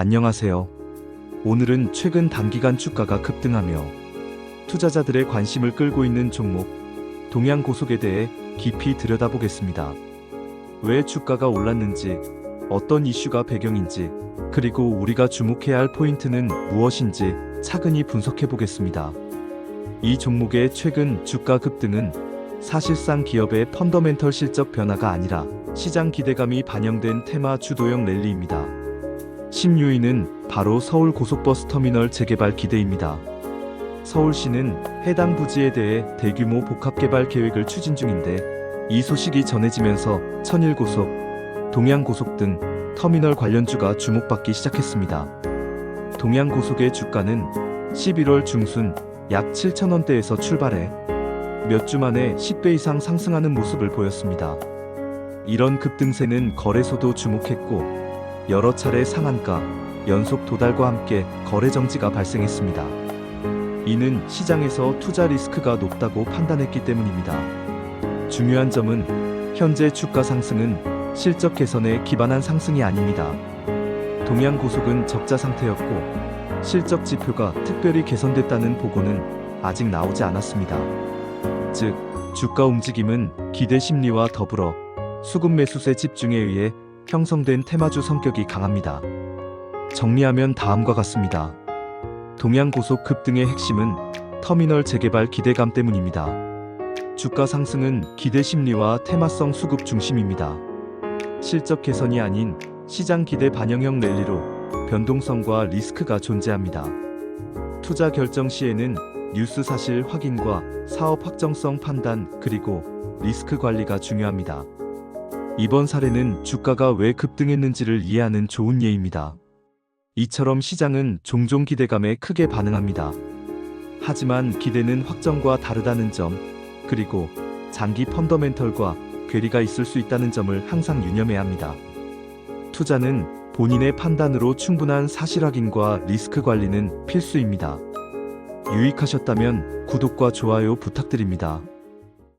안녕하세요. 오늘은 최근 단기간 주가가 급등하며 투자자들의 관심을 끌고 있는 종목 동양 고속에 대해 깊이 들여다보겠습니다. 왜 주가가 올랐는지, 어떤 이슈가 배경인지, 그리고 우리가 주목해야 할 포인트는 무엇인지 차근히 분석해 보겠습니다. 이 종목의 최근 주가 급등은 사실상 기업의 펀더멘털 실적 변화가 아니라 시장 기대감이 반영된 테마 주도형 랠리입니다. 10유인은 바로 서울 고속버스 터미널 재개발 기대입니다. 서울시는 해당 부지에 대해 대규모 복합개발 계획을 추진 중인데 이 소식이 전해지면서 천일고속, 동양고속 등 터미널 관련주가 주목받기 시작했습니다. 동양고속의 주가는 11월 중순 약 7천원대에서 출발해 몇 주 만에 10배 이상 상승하는 모습을 보였습니다. 이런 급등세는 거래소도 주목했고 여러 차례 상한가, 연속 도달과 함께 거래 정지가 발생했습니다. 이는 시장에서 투자 리스크가 높다고 판단했기 때문입니다. 중요한 점은 현재 주가 상승은 실적 개선에 기반한 상승이 아닙니다. 동양고속은 적자 상태였고 실적 지표가 특별히 개선됐다는 보고는 아직 나오지 않았습니다. 즉, 주가 움직임은 기대 심리와 더불어 수급 매수세 집중에 의해 형성된 테마주 성격이 강합니다. 정리하면 다음과 같습니다. 동양고속 급등의 핵심은 터미널 재개발 기대감 때문입니다. 주가 상승은 기대 심리와 테마성 수급 중심입니다. 실적 개선이 아닌 시장 기대 반영형 랠리로 변동성과 리스크가 존재합니다. 투자 결정 시에는 뉴스 사실 확인과 사업 확정성 판단 그리고 리스크 관리가 중요합니다. 이번 사례는 주가가 왜 급등했는지를 이해하는 좋은 예입니다. 이처럼 시장은 종종 기대감에 크게 반응합니다. 하지만 기대는 확정과 다르다는 점, 그리고 장기 펀더멘털과 괴리가 있을 수 있다는 점을 항상 유념해야 합니다. 투자는 본인의 판단으로 충분한 사실 확인과 리스크 관리는 필수입니다. 유익하셨다면 구독과 좋아요 부탁드립니다.